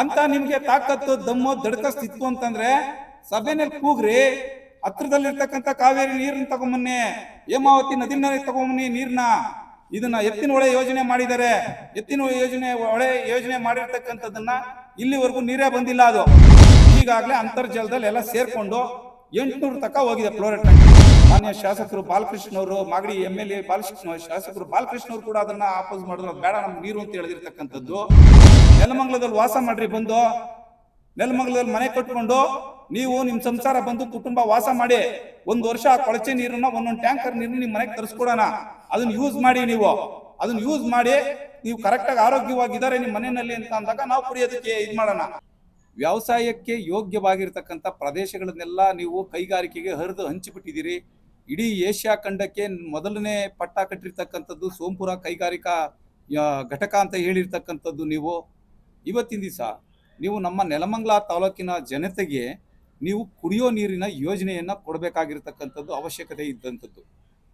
ಅಂತ ನಿಮ್ಗೆ ತಾಕತ್ತು, ದಮ್ಮು ದಡ್ಕಸ್ತಿತ್ತು ಅಂತಂದ್ರೆ ಸಭೆನಲ್ಲಿ ಕೂಗ್ರಿ, ಹತ್ರದಲ್ಲಿರ್ತಕ್ಕಂಥ ಕಾವೇರಿ ನೀರನ್ನ ತಗೊಂಬನ್ನಿ, ಹೇಮಾವತಿ ನದಿನಲ್ಲಿ ತಗೊಂಬನ್ನಿ ನೀರ್ನ. ಇದನ್ನ ಎತ್ತಿನ ಹೊಳೆ ಯೋಜನೆ ಮಾಡಿದ್ದಾರೆ. ಎತ್ತಿನ ಯೋಜನೆ, ಹೊಳೆ ಯೋಜನೆ ಮಾಡಿರ್ತಕ್ಕಂಥದ್ದನ್ನ ಇಲ್ಲಿವರೆಗೂ ನೀರೇ ಬಂದಿಲ್ಲ ಅದು. ಈಗಾಗಲೇ ಅಂತರ್ಜಲದಲ್ಲಿ ಎಲ್ಲ ಸೇರ್ಕೊಂಡು ಎಂಟುನೂರು ತಕ್ಕ ಹೋಗಿದೆ ಫ್ಲೋರೈಡ್ ಮಾನ್ಯ ಶಾಸಕರು ಬಾಲಕೃಷ್ಣ ಅವರು Magadi M L A Balakrishna, ಶಾಸಕರು ಬಾಲಕೃಷ್ಣ ಅವರು ಕೂಡ ಅದನ್ನ ಆಪೋಸ್ ಮಾಡಿದ್ರು. ಬೇಡ ನಮ್ಗೆ ನೀರು ಅಂತ ಹೇಳಿರ್ತಕ್ಕಂಥದ್ದು ನೆಲಮಂಗಲದಲ್ಲಿ ವಾಸ ಮಾಡ್ರಿ ಬಂದು. ನೆಲಮಂಗಲದಲ್ಲಿ ಮನೆ ಕಟ್ಕೊಂಡು ನೀವು ನಿಮ್ ಸಂಸಾರ ಬಂದು ಕುಟುಂಬ ವಾಸ ಮಾಡಿ ಒಂದ್ ವರ್ಷ ಕೊಳಚೆ ನೀರನ್ನ ಒಂದೊಂದು ಟ್ಯಾಂಕರ್ ನೀರನ್ನ ನಿಮ್ ಮನೆಗೆ ತರಿಸ್ಕೊಡೋಣ. ಅದನ್ನ ಯೂಸ್ ಮಾಡಿ ನೀವು. ಅದನ್ನ ಯೂಸ್ ಮಾಡಿ ನೀವು ಕರೆಕ್ಟ್ ಆಗಿ ಆರೋಗ್ಯವಾಗಿದ್ದಾರೆ ನಿಮ್ಮ ಮನೆಯಲ್ಲಿ ಅಂತ ಅಂದಾಗ ನಾವು ಕುಡಿಯೋದಕ್ಕೆ ಇದ್ ಮಾಡೋಣ. ವ್ಯವಸಾಯಕ್ಕೆ ಯೋಗ್ಯವಾಗಿರ್ತಕ್ಕಂಥ ಪ್ರದೇಶಗಳನ್ನೆಲ್ಲ ನೀವು ಕೈಗಾರಿಕೆಗೆ ಹರಿದು ಹಂಚಿಬಿಟ್ಟಿದ್ದೀರಿ. ಇಡೀ ಏಷ್ಯಾ ಖಂಡಕ್ಕೆ ಮೊದಲನೇ ಪಟ್ಟ ಕಟ್ಟಿರ್ತಕ್ಕಂಥದ್ದು ಸೋಂಪುರ ಕೈಗಾರಿಕಾ ಘಟಕ ಅಂತ ಹೇಳಿರ್ತಕ್ಕಂಥದ್ದು ನೀವು. ಇವತ್ತಿನ ದಿವಸ ನೀವು ನಮ್ಮ ನೆಲಮಂಗಲ ತಾಲೂಕಿನ ಜನತೆಗೆ ನೀವು ಕುಡಿಯೋ ನೀರಿನ ಯೋಜನೆಯನ್ನು ಕೊಡಬೇಕಾಗಿರ್ತಕ್ಕಂಥದ್ದು ಅವಶ್ಯಕತೆ ಇದ್ದಂಥದ್ದು.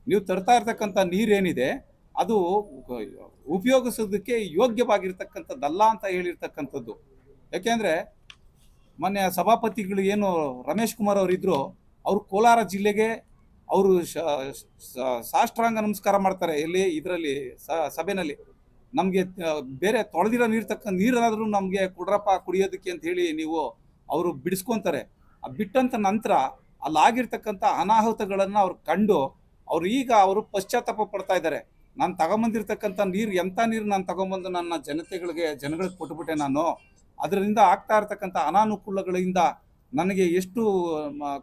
ನೀವು ತರ್ತಾ ಇರ್ತಕ್ಕಂಥ ನೀರೇನಿದೆ, ಅದು ಉಪಯೋಗಿಸೋದಕ್ಕೆ ಯೋಗ್ಯವಾಗಿರ್ತಕ್ಕಂಥದ್ದಲ್ಲ ಅಂತ ಹೇಳಿರ್ತಕ್ಕಂಥದ್ದು. ಯಾಕೆಂದರೆ ಮೊನ್ನೆ ಸಭಾಪತಿಗಳು ಏನು ರಮೇಶ್ ಕುಮಾರ್ ಅವರಿದ್ದರು ಅವರು ಕೋಲಾರ ಜಿಲ್ಲೆಗೆ ಅವರು ಸಾಷ್ಟಾಂಗ ನಮಸ್ಕಾರ ಮಾಡ್ತಾರೆ. ಎಲ್ಲಿ ಇದರಲ್ಲಿ ಸಭೆನಲ್ಲಿ. ನಮಗೆ ಬೇರೆ ತೊಳೆದಿರೋ ನೀರು ತಕ್ಕ ನೀರಾದರೂ ನಮಗೆ ಕೊಡ್ರಪ್ಪ, ಕುಡಿಯೋದಕ್ಕೆ ಅಂತ ಹೇಳಿ ನೀವು ಅವರು ಬಿಡಿಸ್ಕೊತಾರೆ. ಆ ಬಿಟ್ಟಂತ ನಂತರ ಅಲ್ಲಾಗಿರ್ತಕ್ಕಂಥ ಅನಾಹುತಗಳನ್ನು ಅವ್ರು ಕಂಡು ಅವರು ಈಗ ಅವರು ಪಶ್ಚಾತ್ತಾಪ ಪಡ್ತಾ ಇದ್ದಾರೆ. ನಾನು ತಗೊಂಬಂದಿರ್ತಕ್ಕಂಥ ನೀರು ಎಂಥ ನೀರು ನಾನು ತಗೊಂಬಂದು ನನ್ನ ಜನತೆಗಳಿಗೆ, ಜನಗಳಿಗೆ ಕೊಟ್ಬಿಟ್ಟೆ ನಾನು. ಅದರಿಂದ ಆಗ್ತಾ ಇರ್ತಕ್ಕಂಥ ಅನಾನುಕೂಲಗಳಿಂದ ನನಗೆ ಎಷ್ಟು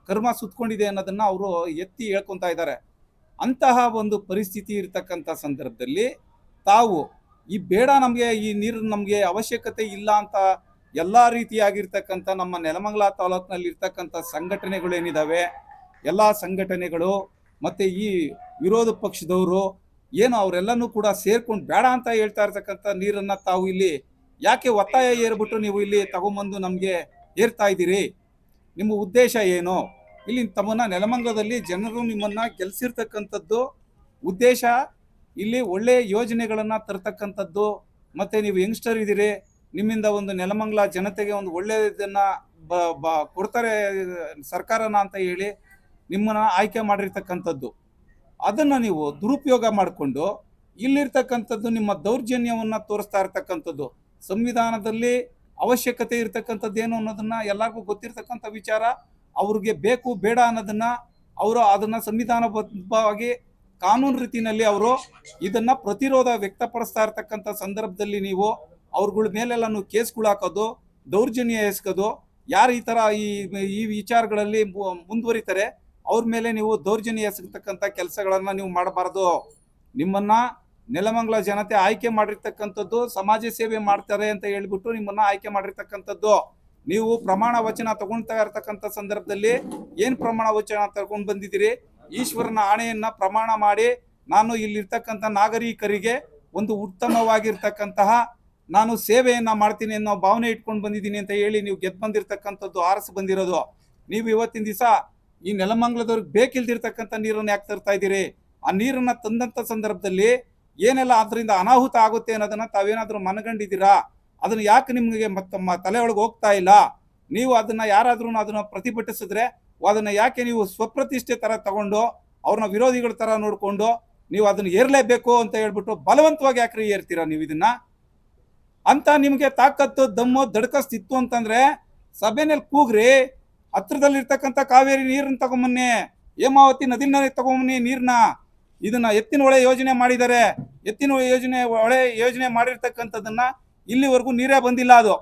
ಕರ್ಮ ಸುತ್ಕೊಂಡಿದೆ ಅನ್ನೋದನ್ನ ಅವರು ಎತ್ತಿ ಹೇಳ್ಕೊತಾ ಇದ್ದಾರೆ. ಅಂತಹ ಒಂದು ಪರಿಸ್ಥಿತಿ ಇರತಕ್ಕಂಥ ಸಂದರ್ಭದಲ್ಲಿ ತಾವು ಈ ಬೇಡ ನಮಗೆ, ಈ ನೀರು ನಮಗೆ ಅವಶ್ಯಕತೆ ಇಲ್ಲ ಅಂತ ಎಲ್ಲ ರೀತಿಯಾಗಿರ್ತಕ್ಕಂಥ ನಮ್ಮ ನೆಲಮಂಗಲ ತಾಲೂಕಿನಲ್ಲಿ ಸಂಘಟನೆಗಳು ಏನಿದಾವೆ ಎಲ್ಲ ಸಂಘಟನೆಗಳು ಮತ್ತು ಈ ವಿರೋಧ ಪಕ್ಷದವರು ಏನು ಅವರೆಲ್ಲನೂ ಕೂಡ ಸೇರ್ಕೊಂಡು ಬೇಡ ಅಂತ ಹೇಳ್ತಾ ಇರ್ತಕ್ಕಂಥ ನೀರನ್ನು ತಾವು ಇಲ್ಲಿ ಯಾಕೆ ಒತ್ತಾಯ ಏರ್ಬಿಟ್ಟು ನೀವು ಇಲ್ಲಿ ತಗೊಂಬಂದು ನಮಗೆ ಏರ್ತಾ ಇದ್ದೀರಿ? ನಿಮ್ಮ ಉದ್ದೇಶ ಏನು? ಇಲ್ಲಿ ತಮ್ಮನ್ನ ನೆಲಮಂಗದಲ್ಲಿ ಜನರು ನಿಮ್ಮನ್ನ ಕೆಲ್ಸಿರ್ತಕ್ಕಂಥದ್ದು ಉದ್ದೇಶ, ಇಲ್ಲಿ ಒಳ್ಳೆ ಯೋಜನೆಗಳನ್ನ ತರ್ತಕ್ಕಂಥದ್ದು, ಮತ್ತೆ ನೀವು ಯಂಗ್ಸ್ಟರ್ ಇದ್ದೀರಿ, ನಿಮ್ಮಿಂದ ಒಂದು ನೆಲಮಂಗಲ ಜನತೆಗೆ ಒಂದು ಒಳ್ಳೆಯದನ್ನ ಬ, ಕೊಡ್ತಾರೆ ಸರ್ಕಾರನ ಅಂತ ಹೇಳಿ ನಿಮ್ಮನ್ನ ಆಯ್ಕೆ ಮಾಡಿರ್ತಕ್ಕಂಥದ್ದು. ಅದನ್ನ ನೀವು ದುರುಪಯೋಗ ಮಾಡಿಕೊಂಡು ಇಲ್ಲಿರ್ತಕ್ಕಂಥದ್ದು ನಿಮ್ಮ ದೌರ್ಜನ್ಯವನ್ನ ತೋರಿಸ್ತಾ ಇರ್ತಕ್ಕಂಥದ್ದು. ಸಂವಿಧಾನದಲ್ಲಿ ಅವಶ್ಯಕತೆ ಇರತಕ್ಕಂಥದ್ದೇನು ಅನ್ನೋದನ್ನ ಎಲ್ಲರಿಗೂ ಗೊತ್ತಿರ್ತಕ್ಕಂಥ ವಿಚಾರ ಅವ್ರಿಗೆ ಬೇಕು, ಬೇಡ ಅನ್ನೋದನ್ನ ಅವರು ಅದನ್ನ ಸಂವಿಧಾನಬದ್ಧವಾಗಿ ಕಾನೂನು ರೀತಿಯಲ್ಲಿ ಅವರು ಇದನ್ನ ಪ್ರತಿರೋಧ ವ್ಯಕ್ತಪಡಿಸ್ತಾ ಇರ್ತಕ್ಕಂಥ ಸಂದರ್ಭದಲ್ಲಿ ನೀವು ಅವ್ರಗಳ ಕೇಸ್ಗಳು ಹಾಕೋದು, ದೌರ್ಜನ್ಯ ಎಸ್ಕೋದು ಯಾರು ಈ ತರ ಈ ಈ ವಿಚಾರಗಳಲ್ಲಿ ಮುಂದುವರಿತಾರೆ, ಅವ್ರ ಮೇಲೆ ನೀವು ದೌರ್ಜನ್ಯ ಎಸಗತಕ್ಕಂಥ ಕೆಲಸಗಳನ್ನ ನೀವು ಮಾಡಬಾರದು. ನಿಮ್ಮನ್ನ ನೆಲಮಂಗಲ ಜನತೆ ಆಯ್ಕೆ ಮಾಡಿರ್ತಕ್ಕಂಥದ್ದು ಸಮಾಜ ಸೇವೆ ಮಾಡ್ತಾರೆ ಅಂತ ಹೇಳ್ಬಿಟ್ಟು ನಿಮ್ಮನ್ನ ಆಯ್ಕೆ ಮಾಡಿರ್ತಕ್ಕಂಥದ್ದು. ನೀವು ಪ್ರಮಾಣ ವಚನ ತಗೊಳ್ತಾ ಇರತಕ್ಕಂಥ ಸಂದರ್ಭದಲ್ಲಿ ಏನ್ ಪ್ರಮಾಣ ವಚನ ತಗೊಂಡ್ ಬಂದಿದ್ದೀರಿ? ಈಶ್ವರನ ಆಣೆಯನ್ನ ಪ್ರಮಾಣ ಮಾಡಿ ನಾನು ಇಲ್ಲಿರ್ತಕ್ಕಂಥ ನಾಗರಿಕರಿಗೆ ಒಂದು ಉತ್ತಮವಾಗಿರ್ತಕ್ಕಂತಹ ನಾನು ಸೇವೆಯನ್ನ ಮಾಡ್ತೀನಿ ಅನ್ನೋ ಭಾವನೆ ಇಟ್ಕೊಂಡು ಬಂದಿದ್ದೀನಿ ಅಂತ ಹೇಳಿ ನೀವು ಗೆದ್ದು ಬಂದಿರತಕ್ಕಂಥದ್ದು, ಆರಿಸಿ ಬಂದಿರೋದು. ನೀವು ಇವತ್ತಿನ ದಿವಸ ಈ ನೆಲಮಂಗಲದವ್ರಿಗೆ ಬೇಕಿಲ್ದಿರ್ತಕ್ಕಂಥ ನೀರನ್ನು ಯಾಕೆ ತರ್ತಾ ಇದ್ದೀರಿ? ಆ ನೀರನ್ನ ತಂದಂತ ಸಂದರ್ಭದಲ್ಲಿ ಏನೆಲ್ಲ ಅದರಿಂದ ಅನಾಹುತ ಆಗುತ್ತೆ ಅನ್ನೋದನ್ನ ತಾವೇನಾದ್ರೂ ಮನಗಂಡಿದ್ದೀರಾ? ಅದನ್ನ ಯಾಕೆ ನಿಮಗೆ ಮತ್ತೆ ತಲೆ ಒಳಗೆ ಹೋಗ್ತಾ ಇಲ್ಲ? ನೀವು ಅದನ್ನ ಯಾರಾದ್ರೂ ಅದನ್ನ ಪ್ರತಿಭಟಿಸಿದ್ರೆ ಅದನ್ನ ಯಾಕೆ ನೀವು ಸ್ವಪ್ರತಿಷ್ಠೆ ತರ ತಗೊಂಡು, ಅವ್ರನ್ನ ವಿರೋಧಿಗಳ ತರ ನೋಡ್ಕೊಂಡು ನೀವು ಅದನ್ನ ಏರ್ಲೇಬೇಕು ಅಂತ ಹೇಳ್ಬಿಟ್ಟು ಬಲವಂತವಾಗಿ ಯಾಕ್ರಿ ಏರ್ತೀರಾ ನೀವು ಇದನ್ನ? ಅಂತ ನಿಮಗೆ ತಾಕತ್ತು, ದಮ್ಮು ದಡ್ಕಸ್ತಿತ್ತು ಅಂತಂದ್ರೆ ಸಭೆನಲ್ಲಿ ಕೂಗ್ರಿ. ಹತ್ರದಲ್ಲಿರ್ತಕ್ಕಂಥ ಕಾವೇರಿ ನೀರನ್ನ ತಗೊಂಬನ್ನಿ. ಹೇಮಾವತಿ ನದಿನಲ್ಲಿ ತಗೊಂಬನ್ನಿ ನೀರ್ನ. ಇದನ್ನ ಎತ್ತಿನ ಹೊಳೆ ಯೋಜನೆ ಮಾಡಿದ್ದಾರೆ. ಎತ್ತಿನ ಯೋಜನೆ, ಹೊಳೆ ಯೋಜನೆ ಮಾಡಿರ್ತಕ್ಕಂಥದ್ದನ್ನ ಇಲ್ಲಿವರೆಗೂ ನೀರೇ ಬಂದಿಲ್ಲ ಅದು.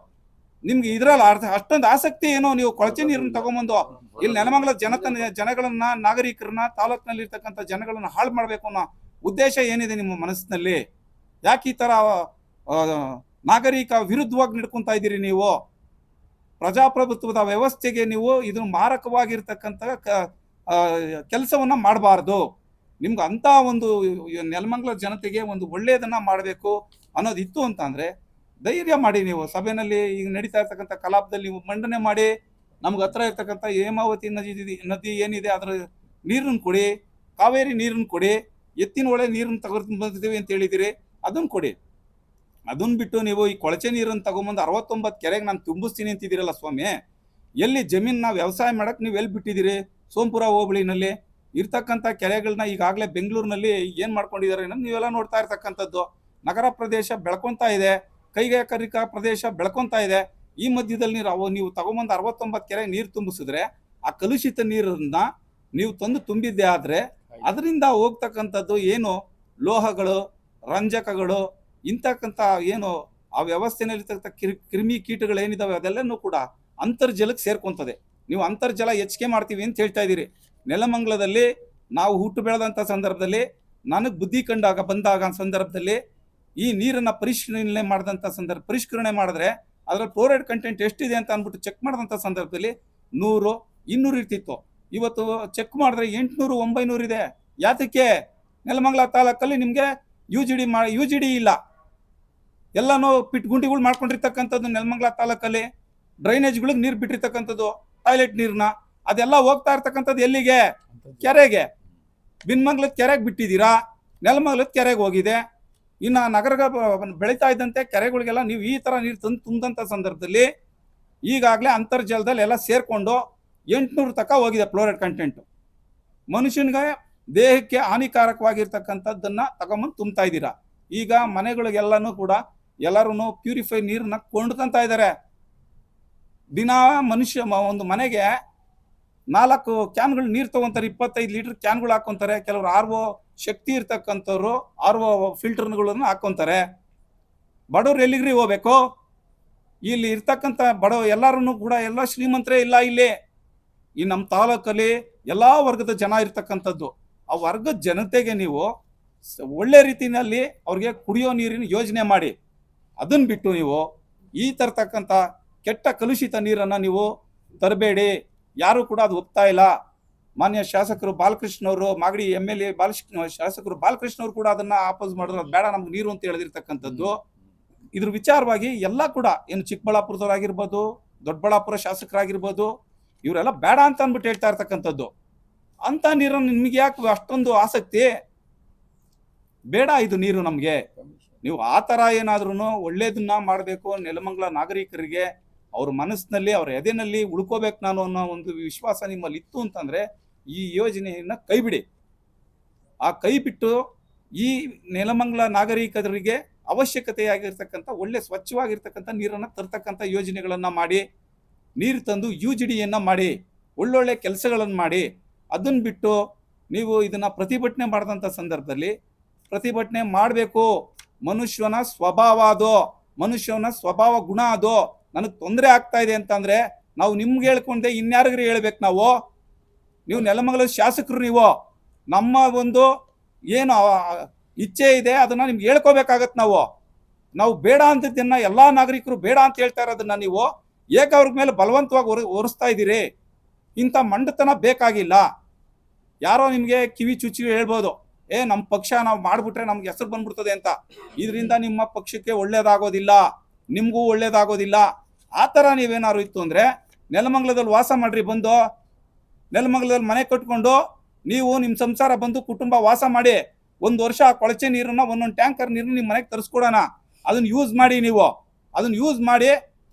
ನಿಮ್ಗೆ ಇದ್ರಲ್ಲಿ ಅರ್ಥ, ಅಷ್ಟೊಂದು ಆಸಕ್ತಿ ಏನೋ ನೀವು ಕೊಳಚೆ ನೀರನ್ನು ತಗೊಂಬಂದು ಇಲ್ಲಿ ನೆಲಮಂಗಲ ಜನತ ಜನಗಳನ್ನ, ನಾಗರಿಕರನ್ನ ತಾಲೂಕಿನಲ್ಲಿ ಇರ್ತಕ್ಕಂಥ ಜನಗಳನ್ನ ಹಾಳು ಮಾಡಬೇಕು ಅನ್ನೋ ಉದ್ದೇಶ ಏನಿದೆ ನಿಮ್ಮ ಮನಸ್ಸಿನಲ್ಲಿ? ಯಾಕೆ ಈ ತರ ನಾಗರಿಕ ವಿರುದ್ಧವಾಗಿ ನಡ್ಕೊತಾ ಇದ್ದೀರಿ ನೀವು? ಪ್ರಜಾಪ್ರಭುತ್ವದ ವ್ಯವಸ್ಥೆಗೆ ನೀವು ಇದು ಮಾರಕವಾಗಿರ್ತಕ್ಕಂಥ ಕೆಲಸವನ್ನ ಮಾಡಬಾರ್ದು. ನಿಮ್ಗೆ ಅಂತ ಒಂದು ನೆಲಮಂಗಲ ಜನತೆಗೆ ಒಂದು ಒಳ್ಳೆಯದನ್ನ ಮಾಡಬೇಕು ಅನ್ನೋದಿತ್ತು ಅಂತ ಅಂದ್ರೆ ಧೈರ್ಯ ಮಾಡಿ ನೀವು ಸಭೆಯಲ್ಲಿ ಈಗ ನಡೀತಾ ಇರ್ತಕ್ಕಂಥ ಕಲಾಪದಲ್ಲಿ ನೀವು ಮಂಡನೆ ಮಾಡಿ ನಮ್ಗೆ ಹತ್ರ ಇರ್ತಕ್ಕಂಥ ಹೇಮಾವತಿ ನದಿ ನದಿ ಏನಿದೆ ಅದರ ನೀರನ್ನು ಕೊಡಿ, ಕಾವೇರಿ ನೀರನ್ನು ಕೊಡಿ, ಎತ್ತಿನ ಒಳೆ ನೀರನ್ನು ತಗೊಂಡು ಬಂದಿದ್ದೀವಿ ಅಂತ ಹೇಳಿದಿರಿ, ಅದನ್ನು ಕೊಡಿ. ಅದನ್ನ ಬಿಟ್ಟು ನೀವು ಈ ಕೊಳಚೆ ನೀರನ್ನು ತಗೊಂಬಂದು ಅರವತ್ತೊಂಬತ್ತು ಕೆರೆಗೆ ನಾನು ತುಂಬಿಸ್ತೀನಿ ಅಂತಿದ್ದೀರಲ್ಲ ಸ್ವಾಮಿ, ಎಲ್ಲಿ ಜಮೀನ ವ್ಯವಸಾಯ ಮಾಡಕ್ಕೆ ನೀವು ಎಲ್ಲಿ ಬಿಟ್ಟಿದ್ದೀರಿ? ಸೋಂಪುರ ಹೋಬಳಿನಲ್ಲಿ ಇರ್ತಕ್ಕಂಥ ಕೆರೆಗಳನ್ನ ಈಗಾಗಲೇ ಬೆಂಗಳೂರಿನಲ್ಲಿ ಏನ್ ಮಾಡ್ಕೊಂಡಿದ್ದಾರೆ ಅನ್ನೋದು ನೀವೆಲ್ಲ ನೋಡ್ತಾ ಇರ್ತಕ್ಕಂಥದ್ದು. ನಗರ ಪ್ರದೇಶ ಬೆಳ್ಕೊಂತಾ ಇದೆ ಕೈಗಾರಿಕಾ ಪ್ರದೇಶ ಬೆಳ್ಕೊಂತಾ ಇದೆ. ಈ ಮಧ್ಯದಲ್ಲಿ ನೀರು ಅವು ನೀವು ತಗೊಂಬಂದು ಅರವತ್ತೊಂಬತ್ತು ಕೆರೆ ನೀರು ತುಂಬಿಸಿದ್ರೆ ಆ ಕಲುಷಿತ ನೀರನ್ನ ನೀವು ತಂದು ತುಂಬಿದ್ದೆ ಆದ್ರೆ ಅದರಿಂದ ಹೋಗ್ತಕ್ಕಂಥದ್ದು ಏನು? ಲೋಹಗಳು ರಂಜಕಗಳು ಇಂತಕ್ಕಂಥ ಏನು ಆ ವ್ಯವಸ್ಥೆನಲ್ಲಿರ್ತಕ್ಕಂಥ ಕಿರ್ ಕ್ರಿಮಿ ಕೀಟಗಳು ಏನಿದಾವೆ ಅದೆಲ್ಲನೂ ಕೂಡ ಅಂತರ್ಜಲಕ್ಕೆ ಸೇರ್ಕೊಂತದೆ ನೀವು ಅಂತರ್ಜಲ ಹೆಚ್ಚಿಗೆ ಮಾಡ್ತೀವಿ ಅಂತ ಹೇಳ್ತಾ ಇದ್ದೀರಿ. ನೆಲಮಂಗಲದಲ್ಲಿ ನಾವು ಹುಟ್ಟು ಬೆಳೆದಂಥ ಸಂದರ್ಭದಲ್ಲಿ ನನಗೆ ಬುದ್ಧಿ ಕಂಡಾಗ ಬಂದಾಗ ಸಂದರ್ಭದಲ್ಲಿ ಈ ನೀರನ್ನು ಪರಿಶೀಲನೆ ಮಾಡಿದಂಥ ಸಂದರ್ಭ ಪರಿಷ್ಕರಣೆ ಮಾಡಿದ್ರೆ ಅದರ ಕ್ಲೋರೈಡ್ ಕಂಟೆಂಟ್ ಎಷ್ಟಿದೆ ಅಂತ ಅಂದ್ಬಿಟ್ಟು ಚೆಕ್ ಮಾಡಿದಂಥ ಸಂದರ್ಭದಲ್ಲಿ ನೂರು, ಇನ್ನೂರು ಇರ್ತಿತ್ತು. ಇವತ್ತು ಚೆಕ್ ಮಾಡಿದ್ರೆ ಎಂಟುನೂರು, ಒಂಬೈನೂರು ಇದೆ. ಯಾತಕ್ಕೆ? ನೆಲಮಂಗಲ ತಾಲೂಕಲ್ಲಿ ನಿಮಗೆ ಯು ಜಿ ಡಿ ಮಾ ಯು ಜಿ ಡಿ ಇಲ್ಲ. ಎಲ್ಲನೂ ಪಿಟ್ ಗುಂಡಿಗಳು ಮಾಡ್ಕೊಂಡಿರ್ತಕ್ಕಂಥದ್ದು ನೆಲಮಂಗಲ ತಾಲೂಕಲ್ಲಿ. ಡ್ರೈನೇಜ್ಗಳಿಗೆ ನೀರು ಬಿಟ್ಟಿರ್ತಕ್ಕಂಥದ್ದು ಟಾಯ್ಲೆಟ್ ನೀರನ್ನ ಅದೆಲ್ಲ ಹೋಗ್ತಾ ಇರ್ತಕ್ಕಂಥದ್ದು ಎಲ್ಲಿಗೆ? ಕೆರೆಗೆ. ಬಿನ್ಮಂಗ್ಲದ ಕೆರೆಗೆ ಬಿಟ್ಟಿದ್ದೀರಾ? ನೆಲಮಂಗ್ಲದ ಕೆರೆಗೆ ಹೋಗಿದೆ. ಇನ್ನು ನಗರ ಬೆಳೀತಾ ಇದ್ದಂತೆ ಕೆರೆಗಳಿಗೆಲ್ಲ ನೀವು ಈ ಥರ ನೀರು ತಂದು ತುಂಬಂಥ ಸಂದರ್ಭದಲ್ಲಿ ಈಗಾಗಲೇ ಅಂತರ್ಜಲದಲ್ಲಿ ಎಲ್ಲ ಸೇರಿಕೊಂಡು ಎಂಟುನೂರು ತನಕ ಹೋಗಿದೆ ಫ್ಲೋರೈಡ್ ಕಂಟೆಂಟು. ಮನುಷ್ಯನಿಗೆ ದೇಹಕ್ಕೆ ಹಾನಿಕಾರಕವಾಗಿರ್ತಕ್ಕಂಥದ್ದನ್ನು ತಗೊಂಬಂದು ತುಂಬ್ತಾ ಇದ್ದೀರಾ? ಈಗ ಮನೆಗಳಿಗೆಲ್ಲನೂ ಕೂಡ ಎಲ್ಲರೂ ಪ್ಯೂರಿಫೈ ನೀರನ್ನ ಕೊಂಡ್ಕೊಂತ ಇದ್ದಾರೆ. ದಿನ ಮನುಷ್ಯ ಒಂದು ಮನೆಗೆ ನಾಲ್ಕು ಕ್ಯಾನ್ಗಳು ನೀರು ತಗೊಂತಾರೆ, ಇಪ್ಪತ್ತೈದು ಲೀಟರ್ ಕ್ಯಾನ್ಗಳು ಹಾಕೊಂತಾರೆ, ಕೆಲವರು ಆರ್ ಒ ಶಕ್ತಿ ಇರ್ತಕ್ಕಂಥವ್ರು ಆರ್ ಒ ಫಿಲ್ಟರ್ಗಳನ್ನು ಹಾಕೊಂತಾರೆ. ಬಡವ್ರು ಎಲ್ಲಿಗ್ರಿ ಹೋಗ್ಬೇಕು? ಇಲ್ಲಿ ಇರ್ತಕ್ಕಂಥ ಬಡವ ಎಲ್ಲರೂ ಕೂಡ ಎಲ್ಲ ಶ್ರೀಮಂತರೇ ಇಲ್ಲ ಇಲ್ಲಿ. ಈ ನಮ್ಮ ತಾಲೂಕಲ್ಲಿ ಎಲ್ಲ ವರ್ಗದ ಜನ ಇರ್ತಕ್ಕಂಥದ್ದು. ಆ ವರ್ಗದ ಜನತೆಗೆ ನೀವು ಒಳ್ಳೆ ರೀತಿಯಲ್ಲಿ ಅವ್ರಿಗೆ ಕುಡಿಯೋ ನೀರಿನ ಯೋಜನೆ ಮಾಡಿ. ಅದನ್ನ ಬಿಟ್ಟು ನೀವು ಈ ತರ್ತಕ್ಕಂಥ ಕೆಟ್ಟ ಕಲುಷಿತ ನೀರನ್ನ ನೀವು ತರಬೇಡಿ. ಯಾರು ಕೂಡ ಅದು ಒಪ್ತಾ ಇಲ್ಲ. ಮಾನ್ಯ ಶಾಸಕರು ಬಾಲಕೃಷ್ಣ ಅವರು ಮಾಗಡಿ ಎಂ ಎಲ್ ಎ ಬಾಲ ಶಾಸಕರು ಬಾಲಕೃಷ್ಣ ಅವರು ಕೂಡ ಅದನ್ನ ಆಪೋಸ್ ಮಾಡಿದ್ರು. ಅದು ಬೇಡ, ನಮ್ಗೆ ನೀರು ಅಂತ ಹೇಳದಿರ್ತಕ್ಕಂಥದ್ದು. ಇದ್ರ ವಿಚಾರವಾಗಿ ಎಲ್ಲ ಕೂಡ ಏನು ಚಿಕ್ಕಬಳ್ಳಾಪುರದವರಾಗಿರ್ಬೋದು, ದೊಡ್ಡಬಳ್ಳಾಪುರ ಶಾಸಕರಾಗಿರ್ಬೋದು, ಇವರೆಲ್ಲ ಬೇಡ ಅಂತ ಅಂದ್ಬಿಟ್ಟು ಹೇಳ್ತಾ ಇರ್ತಕ್ಕಂಥದ್ದು. ಅಂತ ನೀರನ್ನು ನಿಮ್ಗೆ ಯಾಕೆ ಅಷ್ಟೊಂದು ಆಸಕ್ತಿ? ಬೇಡ ಇದು ನೀರು ನಮಗೆ. ನೀವು ಆ ಥರ ಏನಾದ್ರೂ ಒಳ್ಳೇದನ್ನ ಮಾಡಬೇಕು, ನೆಲಮಂಗಲ ನಾಗರಿಕರಿಗೆ ಅವ್ರ ಮನಸ್ಸಿನಲ್ಲಿ, ಅವ್ರ ಎದೆನಲ್ಲಿ ಉಳ್ಕೋಬೇಕು ನಾನು ಅನ್ನೋ ಒಂದು ವಿಶ್ವಾಸ ನಿಮ್ಮಲ್ಲಿ ಇತ್ತು ಅಂತಂದ್ರೆ, ಈ ಯೋಜನೆಯನ್ನ ಕೈ ಬಿಡಿ ಆ ಕೈ ಬಿಟ್ಟು ಈ ನೆಲಮಂಗಲ ನಾಗರಿಕರಿಗೆ ಅವಶ್ಯಕತೆಯಾಗಿರ್ತಕ್ಕಂಥ, ಒಳ್ಳೆ ಸ್ವಚ್ಛವಾಗಿರ್ತಕ್ಕಂಥ ನೀರನ್ನು ತರ್ತಕ್ಕಂಥ ಯೋಜನೆಗಳನ್ನ ಮಾಡಿ, ನೀರು ತಂದು ಯು ಜಿ ಡಿಯನ್ನು ಮಾಡಿ, ಒಳ್ಳೊಳ್ಳೆ ಕೆಲಸಗಳನ್ನು ಮಾಡಿ, ಅದನ್ನ ಬಿಟ್ಟು ನೀವು ಇದನ್ನ ಪ್ರತಿಭಟನೆ ಮಾಡಿದಂಥ ಸಂದರ್ಭದಲ್ಲಿ, ಪ್ರತಿಭಟನೆ ಮಾಡಬೇಕು. ಮನುಷ್ಯನ ಸ್ವಭಾವ ಅದು. ಮನುಷ್ಯನ ಸ್ವಭಾವ ಗುಣ ಅದು. ನನಗೆ ತೊಂದರೆ ಆಗ್ತಾ ಇದೆ ಅಂತಂದ್ರೆ ನಾವು ನಿಮ್ಗೆ ಹೇಳ್ಕೊಂಡೆ ಇನ್ಯಾರಿಗ್ರಿ ಹೇಳ್ಬೇಕು ನಾವು? ನೀವು ನೆಲಮಂಗಲ ಶಾಸಕರು ನೀವು. ನಮ್ಮ ಒಂದು ಏನು ಇಚ್ಛೆ ಇದೆ, ಅದನ್ನ ನಿಮ್ಗೆ ಹೇಳ್ಕೋಬೇಕಾಗತ್ತೆ ನಾವು. ನಾವು ಬೇಡ ಅಂತಿದ್ದನ್ನ ಎಲ್ಲಾ ನಾಗರಿಕರು ಬೇಡ ಅಂತ ಹೇಳ್ತಾ ಇರೋದನ್ನ ನೀವು ಏಕ ಅವ್ರ ಮೇಲೆ ಬಲವಂತವಾಗಿ ಒರ, ಒರೆಸ್ತಾ ಇದ್ದೀರಿ. ಇಂಥ ಮಂಡತನ ಬೇಕಾಗಿಲ್ಲ. ಯಾರೋ ನಿಮಗೆ ಕಿವಿ ಚುಚ್ಚಿ ಹೇಳ್ಬೋದು, ಏ ನಮ್ಮ ಪಕ್ಷ ನಾವು ಮಾಡ್ಬಿಟ್ರೆ ನಮ್ಗೆ ಹೆಸರು ಬಂದ್ಬಿಡ್ತದೆ ಅಂತ. ಇದರಿಂದ ನಿಮ್ಮ ಪಕ್ಷಕ್ಕೆ ಒಳ್ಳೇದಾಗೋದಿಲ್ಲ. ನಿಮಗೂ ಒಳ್ಳೇದಾಗೋದಿಲ್ಲ. ಆ ಥರ ನೀವೇನಾದ್ರು ಇತ್ತು ಅಂದರೆ ನೆಲಮಂಗಲದಲ್ಲಿ ವಾಸ ಮಾಡ್ರಿ, ಬಂದು ನೆಲಮಂಗಲದಲ್ಲಿ ಮನೆ ಕಟ್ಕೊಂಡು ನೀವು ನಿಮ್ಮ ಸಂಸಾರ ಬಂದು ಕುಟುಂಬ ವಾಸ ಮಾಡಿ ಒಂದು ವರ್ಷ ಕೊಳಚೆ ನೀರನ್ನ ಒಂದೊಂದು ಟ್ಯಾಂಕರ್ ನೀರನ್ನ ನಿಮ್ಮ ಮನೆಗೆ ತರಿಸ್ಕೊಡೋಣ. ಅದನ್ನ ಯೂಸ್ ಮಾಡಿ ನೀವು. ಅದನ್ನ ಯೂಸ್ ಮಾಡಿ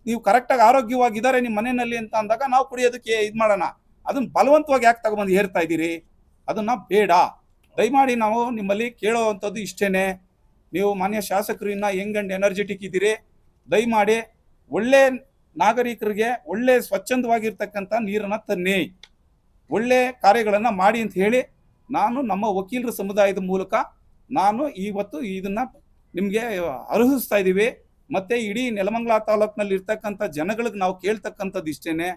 ನೀವು ಕರೆಕ್ಟಾಗಿ ಆರೋಗ್ಯವಾಗಿದ್ದಾರೆ ನಿಮ್ಮ ಮನೆಯಲ್ಲಿ ಅಂತ ಅಂದಾಗ ನಾವು ಕುಡಿಯೋದಕ್ಕೆ ಇದು ಮಾಡೋಣ. ಅದನ್ನ ಬಲವಂತವಾಗಿ ಯಾಕೆ ತಗೊಂಬಂದು ಹೇರ್ತಾ ಇದ್ದೀರಿ? ಅದನ್ನ ಬೇಡ. ದಯಮಾಡಿ ನಾವು ನಿಮ್ಮಲ್ಲಿ ಕೇಳೋವಂಥದ್ದು ಇಷ್ಟೇನೆ. ನೀವು ಮಾನ್ಯ ಶಾಸಕರು ಇನ್ನ ಯಂಗ್ ಅಂಡ್ ಎನರ್ಜೆಟಿಕ್ ಇದ್ದೀರಿ. ದಯಮಾಡಿ ಒಳ್ಳೆ ನಾಗರಿಕರಿಗೆ ಒಳ್ಳೆ ಸ್ವಚ್ಛಂದವಾಗಿರ್ತಕ್ಕಂಥ ನೀರನ್ನು ತನ್ನಿ. ಒಳ್ಳೆ ಕಾರ್ಯಗಳನ್ನು ಮಾಡಿ ಅಂತ ಹೇಳಿ ನಾನು ನಮ್ಮ ವಕೀಲರ ಸಮುದಾಯದ ಮೂಲಕ ನಾನು ಇವತ್ತು ಇದನ್ನ ನಿಮಗೆ ಅರ್ಹಿಸ್ತಾ ಇದ್ದೀವಿ ಮತ್ತೆ ಇಡೀ ನೆಲಮಂಗಲ ತಾಲೂಕಿನಲ್ಲಿ ಇರ್ತಕ್ಕಂಥ ಜನಗಳಿಗೆ ನಾವು ಕೇಳ್ತಕ್ಕಂಥದ್ದು ಇಷ್ಟೇನೆ.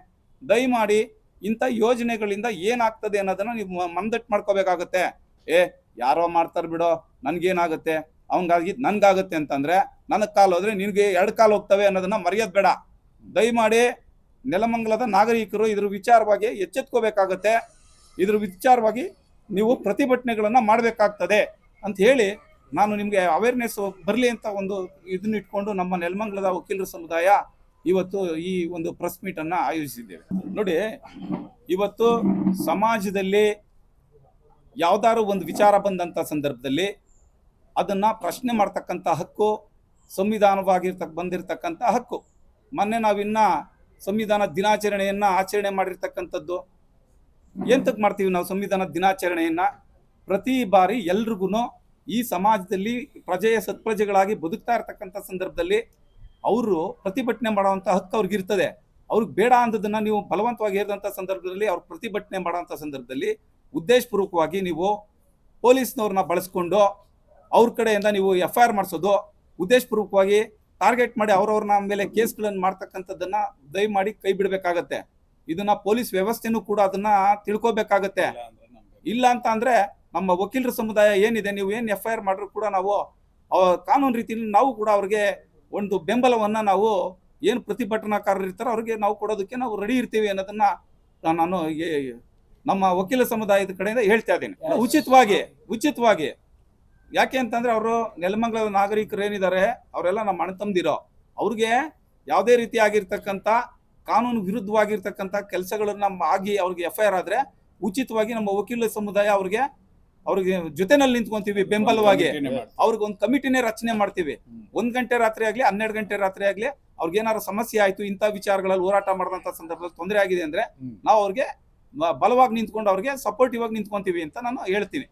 ದಯಮಾಡಿ ಇಂಥ ಯೋಜನೆಗಳಿಂದ ಏನಾಗ್ತದೆ ಅನ್ನೋದನ್ನ ನೀವು ಮನದಟ್ಟು ಮಾಡ್ಕೋಬೇಕಾಗತ್ತೆ. ಏ, ಯಾರೋ ಮಾಡ್ತಾರೆ ಬಿಡೋ, ನನ್ಗೇನಾಗುತ್ತೆ? ಅವನಿಗಾಗಿ ನನ್ಗಾಗುತ್ತೆ ಅಂತಂದರೆ ನನಗೆ ಕಾಲು ಹೋದ್ರೆ ನಿನಗೆ ಎರಡು ಕಾಲು ಹೋಗ್ತವೆ ಅನ್ನೋದನ್ನ ಮರೆಯೋದು ಬೇಡ. ದಯಮಾಡಿ ನೆಲಮಂಗಲದ ನಾಗರಿಕರು ಇದ್ರ ವಿಚಾರವಾಗಿ ಎಚ್ಚೆತ್ಕೋಬೇಕಾಗತ್ತೆ. ಇದ್ರ ವಿಚಾರವಾಗಿ ನೀವು ಪ್ರತಿಭಟನೆಗಳನ್ನು ಮಾಡಬೇಕಾಗ್ತದೆ ಅಂತ ಹೇಳಿ ನಾನು ನಿಮಗೆ ಅವೇರ್ನೆಸ್ ಬರಲಿ ಅಂತ ಒಂದು ಇದನ್ನ ಇಟ್ಕೊಂಡು ನಮ್ಮ ನೆಲಮಂಗಲದ ವಕೀಲರ ಸಮುದಾಯ ಇವತ್ತು ಈ ಒಂದು ಪ್ರೆಸ್ ಮೀಟ್ ಅನ್ನ ಆಯೋಜಿಸಿದ್ದೇವೆ. ನೋಡಿ, ಇವತ್ತು ಸಮಾಜದಲ್ಲಿ ಯಾವ್ದಾದ್ರು ಒಂದು ವಿಚಾರ ಬಂದಂತ ಸಂದರ್ಭದಲ್ಲಿ ಅದನ್ನ ಪ್ರಶ್ನೆ ಮಾಡ್ತಕ್ಕಂಥ ಹಕ್ಕು ಸಂವಿಧಾನವಾಗಿರ್ತಕ್ಕ ಬಂದಿರತಕ್ಕಂಥ ಹಕ್ಕು. ಮೊನ್ನೆ ನಾವಿನ್ನ ಸಂವಿಧಾನ ದಿನಾಚರಣೆಯನ್ನು ಆಚರಣೆ ಮಾಡಿರ್ತಕ್ಕಂಥದ್ದು. ಎಂತಕ್ಕೆ ಮಾಡ್ತೀವಿ ನಾವು ಸಂವಿಧಾನ ದಿನಾಚರಣೆಯನ್ನು? ಪ್ರತಿ ಬಾರಿ ಎಲ್ರಿಗೂ ಈ ಸಮಾಜದಲ್ಲಿ ಪ್ರಜೆಯ ಸತ್ಪ್ರಜೆಗಳಾಗಿ ಬದುಕ್ತಾ ಇರ್ತಕ್ಕಂಥ ಸಂದರ್ಭದಲ್ಲಿ ಅವರು ಪ್ರತಿಭಟನೆ ಮಾಡುವಂಥ ಹಕ್ಕು ಅವ್ರಿಗಿರ್ತದೆ ಅವ್ರಿಗೆ ಬೇಡ ಅಂದದನ್ನು ನೀವು ಬಲವಂತವಾಗಿ ಹೇರಿದಂಥ ಸಂದರ್ಭದಲ್ಲಿ ಅವ್ರು ಪ್ರತಿಭಟನೆ ಮಾಡುವಂಥ ಸಂದರ್ಭದಲ್ಲಿ ಉದ್ದೇಶಪೂರ್ವಕವಾಗಿ ನೀವು ಪೊಲೀಸ್ನವ್ರನ್ನ ಬಳಸ್ಕೊಂಡು ಅವ್ರ ಕಡೆಯಿಂದ ನೀವು ಎಫ್ ಐ ಆರ್ ಮಾಡಿಸೋದು ಉದ್ದೇಶಪೂರ್ವಕವಾಗಿ ಟಾರ್ಗೆಟ್ ಮಾಡಿ ಅವ್ರವ್ರನ್ನ ಮೇಲೆ ಕೇಸ್ಗಳನ್ನು ಮಾಡ್ತಕ್ಕಂಥದ್ದನ್ನ ದಯಮಾಡಿ ಕೈ ಬಿಡಬೇಕಾಗತ್ತೆ. ಇದನ್ನ ಪೊಲೀಸ್ ವ್ಯವಸ್ಥೆನೂ ಕೂಡ ಅದನ್ನ ತಿಳ್ಕೊಬೇಕಾಗತ್ತೆ. ಇಲ್ಲ ಅಂತ ಅಂದ್ರೆ ನಮ್ಮ ವಕೀಲರ ಸಮುದಾಯ ಏನಿದೆ ನೀವು ಏನು ಎಫ್ ಐ ಆರ್ ಮಾಡಿದ್ರು ಕೂಡ ನಾವು ಕಾನೂನು ರೀತಿಯಲ್ಲಿ ನಾವು ಕೂಡ ಅವ್ರಿಗೆ ಒಂದು ಬೆಂಬಲವನ್ನ ನಾವು ಏನು ಪ್ರತಿಭಟನಾಕಾರರು ಇರ್ತಾರೋ ಅವ್ರಿಗೆ ನಾವು ಕೊಡೋದಕ್ಕೆ ನಾವು ರೆಡಿ ಇರ್ತೀವಿ ಅನ್ನೋದನ್ನ ನಾನು ನಮ್ಮ ವಕೀಲ ಸಮುದಾಯದ ಕಡೆಯಿಂದ ಹೇಳ್ತಾ ಇದ್ದೀನಿ. ಉಚಿತವಾಗಿ ಉಚಿತವಾಗಿ ಯಾಕೆ ಅಂತಂದ್ರೆ ಅವರು ನೆಲಮಂಗಲದ ನಾಗರಿಕರು ಏನಿದ್ದಾರೆ ಅವರೆಲ್ಲ ನಮ್ಮ ಅಣ್ಣ ತಮ್ಮದಿರೋ ಅವ್ರಿಗೆ ಯಾವುದೇ ರೀತಿ ಆಗಿರ್ತಕ್ಕಂಥ ಕಾನೂನು ವಿರುದ್ಧವಾಗಿರ್ತಕ್ಕಂಥ ಕೆಲಸಗಳನ್ನ ಆಗಿ ಅವ್ರಿಗೆ ಎಫ್ ಐ ಆರ್ ಆದ್ರೆ ಉಚಿತವಾಗಿ ನಮ್ಮ ವಕೀಲ ಸಮುದಾಯ ಅವ್ರಿಗೆ ಅವ್ರಿಗೆ ಜೊತೆನಲ್ಲಿ ನಿಂತ್ಕೊಂತೀವಿ ಬೆಂಬಲವಾಗಿ. ಅವ್ರಿಗೆ ಒಂದು ಕಮಿಟಿನೇ ರಚನೆ ಮಾಡ್ತೀವಿ. ಒಂದ್ ಗಂಟೆ ರಾತ್ರಿ ಆಗ್ಲಿ ಹನ್ನೆರಡು ಗಂಟೆ ರಾತ್ರಿ ಆಗ್ಲಿ ಅವ್ರಿಗೆ ಏನಾದ್ರು ಸಮಸ್ಯೆ ಆಯ್ತು ಇಂಥ ವಿಚಾರಗಳಲ್ಲಿ ಹೋರಾಟ ಮಾಡಿದಂತ ಸಂದರ್ಭದಲ್ಲಿ ತೊಂದರೆ ಆಗಿದೆ ಅಂದ್ರೆ. ನಾವು ಅವ್ರಿಗೆ ಬಲವಾಗಿ ನಿಂತ್ಕೊಂಡು ಅವ್ರಿಗೆ ಸಪೋರ್ಟಿವ್ ಆಗಿ ನಿಂತ್ಕೊಂತೀವಿ ಅಂತ ನಾನು ಹೇಳ್ತೀನಿ.